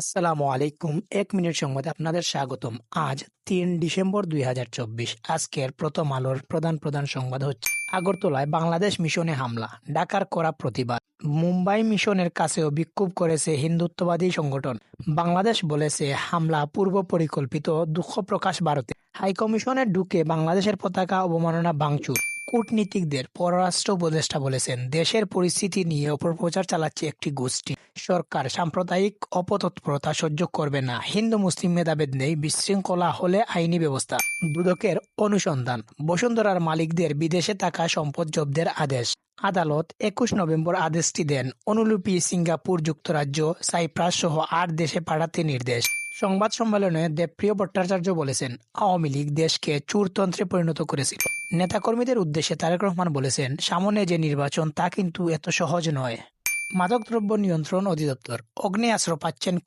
আসসালামু আলাইকুম। এক মিনিট সংবাদে আপনাদের স্বাগতম। আজ তিন ডিসেম্বর দুই হাজার চব্বিশ। আজকের প্রথম আলোর প্রধান প্রধান সংবাদ হচ্ছে আগরতলায় বাংলাদেশ মিশনে হামলা, ডাকার করা প্রতিবাদ। মুম্বাই মিশনের কাছেও বিক্ষোভ করেছে হিন্দুত্ববাদী সংগঠন। বাংলাদেশ বলেছে হামলা পূর্ব পরিকল্পিত, দুঃখ প্রকাশ ভারতে। হাইকমিশনে ঢুকে বাংলাদেশের পতাকা অবমাননা ভাঙচুর। কূটনীতিকদের, পররাষ্ট্র উপদেষ্টা বলেছেন, দেশের পরিস্থিতি নিয়ে অপপ্রচার চালাচ্ছে একটি গোষ্ঠী। সরকার সাম্প্রদায়িক অপতৎপরতা সহ্য করবে না। হিন্দু, মুসলিম ভেদাভেদ নেই। বিশৃঙ্খলা হলে আইনি ব্যবস্থা। দুদকের অনুসন্ধান, বসুন্ধরার মালিকদের বিদেশে থাকা সম্পদ জব্দের আদেশ। আদালত একুশ নভেম্বর আদেশটি দেন। অনুলিপি, সিঙ্গাপুর যুক্তরাজ্য, সাইপ্রাস সহ আট দেশে পাঠাতে নির্দেশ। সংবাদ সম্মেলনে দেবপ্রিয় ভট্টাচার্য বলেছেন, আওয়ামী লীগ দেশকে চুরতন্ত্রে পরিণত করেছিল। নেতাকর্মীদের উদ্দেশ্যে তারেক রহমান বলেছেন, সামনে যে নির্বাচন তা কিন্তু এত সহজ নয়। মাদকদ্রব্য নিয়ন্ত্রণ অধিদপ্তর। অগ্নেয়াস্ত্র পাচ্ছেন